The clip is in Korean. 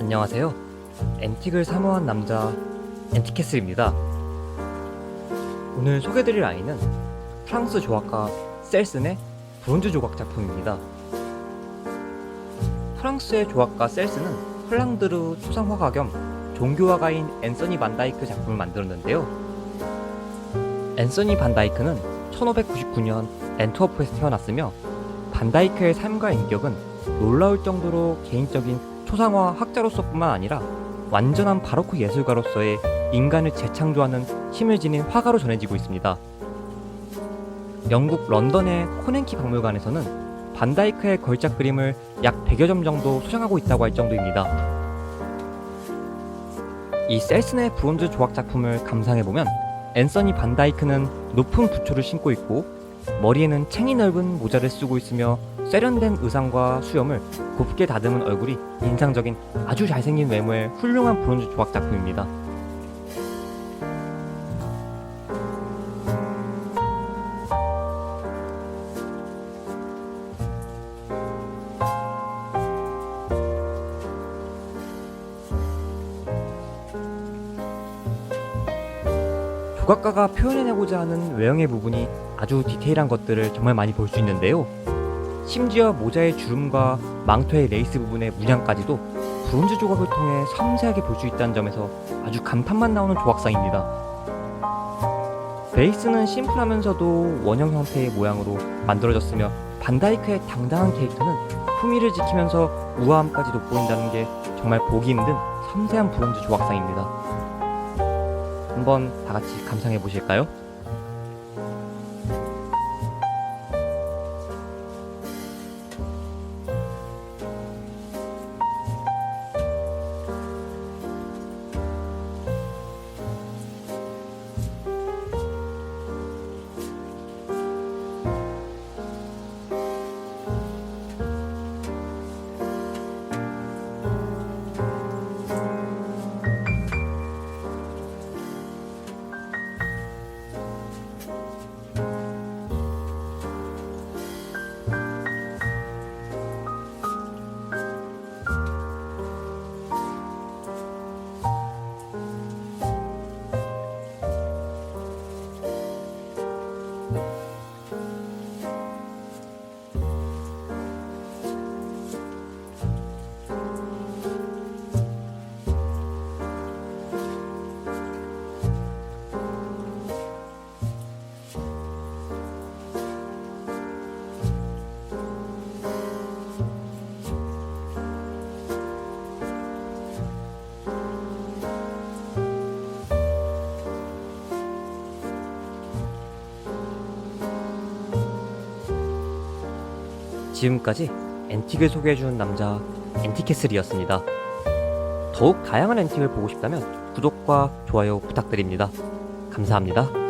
안녕하세요. 앤틱을 사모한 남자 앤티캐슬입니다. 오늘 소개드릴 아이는 프랑스 조각가 셀슨의 브론즈 조각 작품입니다. 프랑스의 조각가 셀슨은 플랑드르 초상화가 겸 종교화가인 앤서니 반다이크 작품을 만들었는데요. 앤서니 반다이크는 1599년 앤트워프에서 태어났으며 반다이크의 삶과 인격은 놀라울 정도로 개인적인 초상화 학자로서뿐만 아니라 완전한 바로크 예술가로서의 인간을 재창조하는 힘을 지닌 화가로 전해지고 있습니다. 영국 런던의 코넨키 박물관에서는 반다이크의 걸작 그림을 약 100여 점 정도 소장하고 있다고 할 정도입니다. 이 셀슨의 브론즈 조각 작품을 감상해보면 앤서니 반다이크는 높은 부초를 신고 있고 머리에는 챙이 넓은 모자를 쓰고 있으며 세련된 의상과 수염을 곱게 다듬은 얼굴이 인상적인 아주 잘생긴 외모의 훌륭한 브론즈 조각 작품입니다. 조각가가 표현해내고자 하는 외형의 부분이 아주 디테일한 것들을 정말 많이 볼 수 있는데요. 심지어 모자의 주름과 망토의 레이스 부분의 문양까지도 브론즈 조각을 통해 섬세하게 볼 수 있다는 점에서 아주 감탄만 나오는 조각상입니다. 베이스는 심플하면서도 원형 형태의 모양으로 만들어졌으며 반다이크의 당당한 캐릭터는 품위를 지키면서 우아함까지 돋보인다는 게 정말 보기 힘든 섬세한 브론즈 조각상입니다. 한번 다 같이 감상해 보실까요? 지금까지 앤틱을 소개해주는 남자 앤티캐슬이었습니다. 더욱 다양한 앤틱을 보고 싶다면 구독과 좋아요 부탁드립니다. 감사합니다.